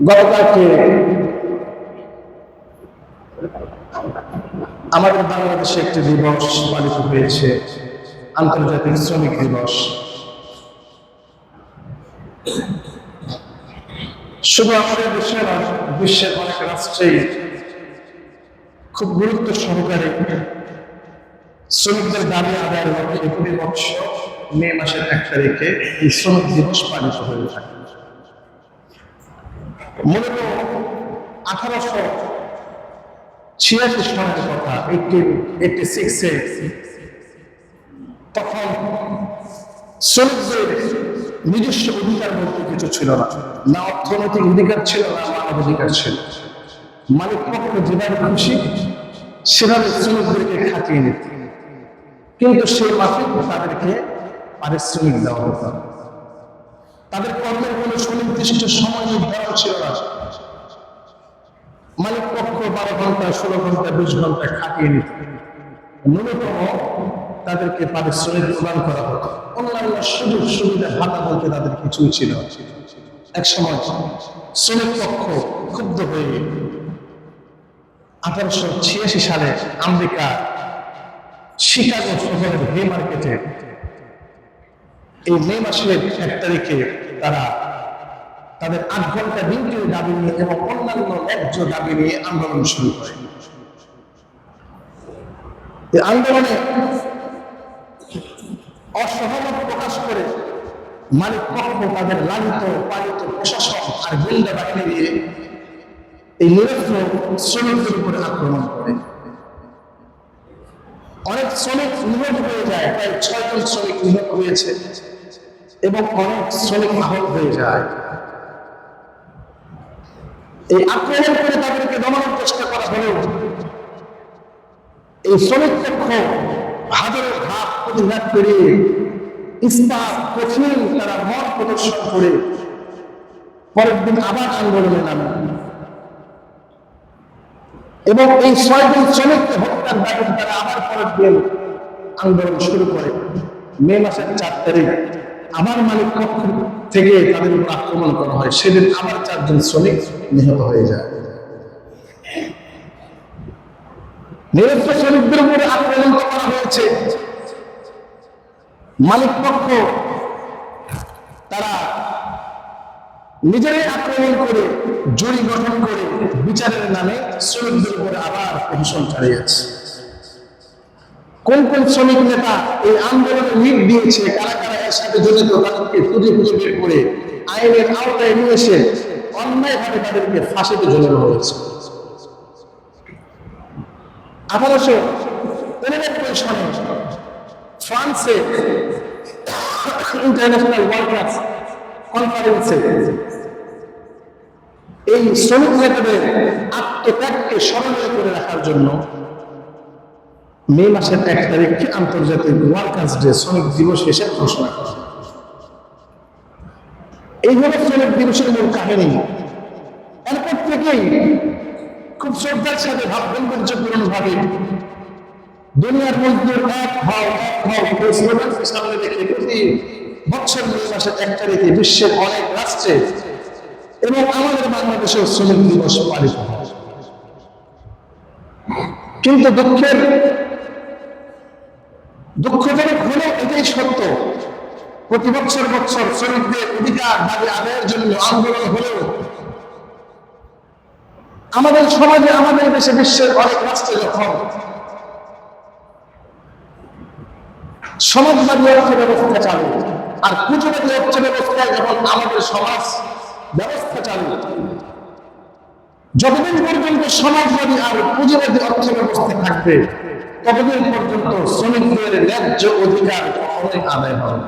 গতকালকে আমাদের বাংলাদেশে একটি দিবস পালিত হয়েছে, আন্তর্জাতিক শ্রমিক দিবস। শুধু আমাদের দেশে বিশ্বের অনেক রাষ্ট্রেই খুব গুরুত্ব সহকারে শ্রমিকদের দাবি আদায়ের লক্ষ্যে প্রতি বছর মে মাসের এক তারিখে এই শ্রমিক দিবস পালিত হয়ে থাকে। মূলত আঠারোশো ছিয়াশি সনের কথা তখন শ্রমিকদের নিজস্ব অধিকার বলতে কিছু ছিল না। না অর্থনৈতিক অধিকার ছিল, না মানব অধিকার ছিল। মালিক পক্ষ যেভাবে খুশি, সেভাবে শ্রমিকদেরকে খাটিয়ে নিত। কিন্তু সেই মাফিক তাদেরকে পারিশ্রমিক দেওয়া হতো। তাদের কর্মের কোনো সুনির্দিষ্ট সময় নির্ধারণ ছিল না। মালিক পক্ষ বারো ঘণ্টা, ষোলো ঘণ্টা, বিশ ঘণ্টা খাটিয়ে নিত। ন্যূনতম তাদেরকে পারিশ্রমিক প্রদান করা হতো। অন্যান্য সুযোগ সুবিধা ভাতা বলতে তাদের কিছুই ছিল এক সময় শ্রমিক পক্ষ ক্ষুব্ধ হয়ে আঠারোশো ছিয়াশি সালে আমেরিকা শিকাগো শহরের হে মার্কেটে এই মে মাসের এক তারিখে তারা তাদের আট ঘণ্টা ডিউটির দাবি নিয়ে এবং অন্যান্য ন্যায্য দাবি নিয়ে আন্দোলন শুরু করে। আন্দোলনে অসহমত প্রকাশ করে মালিক পক্ষ, তাদের লালিত পালিত প্রশাসন আর গুন্ডা বাহিনী দিয়ে এই নিরস্ত্র শ্রমিকদের উপরে আক্রমণ করে। অনেক শ্রমিক নিহত হয়ে যায়, প্রায় ছয়জন শ্রমিক নিহত হয়েছে এবং অনেক শ্রমিক আহত হয়ে যায়। এই আক্রমণ করে তাদেরকে দমানোর চেষ্টা করা হলেও এই শ্রমিক পক্ষ হাজারো ঘাট প্রতিঘাত করে ইস্পাত কঠিন তারা মত প্রদর্শন করে পরের দিন আবার আন্দোলনে নামে। এবং এই ছয়জন শ্রমিককে হত্যার দাবি তারা আবার পরের দিন আন্দোলন শুরু করে মে মাসের চার তারিখ। আবার মালিক পক্ষ থেকে তাদের উপর আক্রমণ করা হয়। সেদিন আবার চারজন শ্রমিক নিহত হয়ে যায়। নিরস্ত্র শ্রমিকদের উপরে আক্রমণ করা হয়েছে। মালিক পক্ষ তারা নিজেরাই আক্রমণ করে জড়ি গঠন করে বিচারের নামে শ্রমিকদের উপরে আবার প্রহসন চালিয়েছে। কোন কোন শ্রমিক নেতা এই আন্দোলনে লিড দিয়েছে কারা জড়িত তাদেরকে খুঁজে খুঁজে বের করে আইনের আওতায় নিয়ে এসে অন্যায়ভাবে তাদেরকে ফাঁসিতে হয়েছে। আঠারোশো ফ্রান্সে ইন্টারন্যাশনাল কনফারেন্সে এই শ্রমিক নেতাদের আত্মত্যাগকে স্মরণীয় করে রাখার জন্য মে মাসের এক তারিখকে আন্তর্জাতিক ওয়ার্কার্স ডে, শ্রমিক দিবস হিসেবে ঘোষণা করা। এই হলো শ্রমিক দিবসের মূল কাহিনী এরপর থেকেই খুব শ্রদ্ধার সাথে ভাব গম্ভীর্যপূর্ণ ভাবে দুনিয়ার মজদুর এক হও এক হও, এই স্লোগানকে সামনে রেখে প্রতি বছর মে মাসের এক তারিখে বিশ্বের অনেক রাষ্ট্রে এবং আমাদের বাংলাদেশেও শ্রমিক দিবস পালিত হয় কিন্তু দুঃখের দুঃখজনক হলেও এটাই সত্য। প্রতি বছর বছর শ্রমিকদের অধিকার দাবি আদায়ের জন্য আন্দোলন হলেও আমাদের সমাজে, আমাদের দেশে বিশ্বের অনেক রাষ্ট্রে যখন সমাজবাদী অর্থ ব্যবস্থা চালু। আর পুঁজিবাদী অর্থ ব্যবস্থায় যখন আমাদের সমাজ ব্যবস্থা চালু, যতদিন পর্যন্ত সমাজবাদী আর পুঁজিবাদী অর্থ ব্যবস্থা থাকবে ততদিন পর্যন্ত শ্রমিকদের ন্যায্য অধিকার কখনোই আদায় হবে।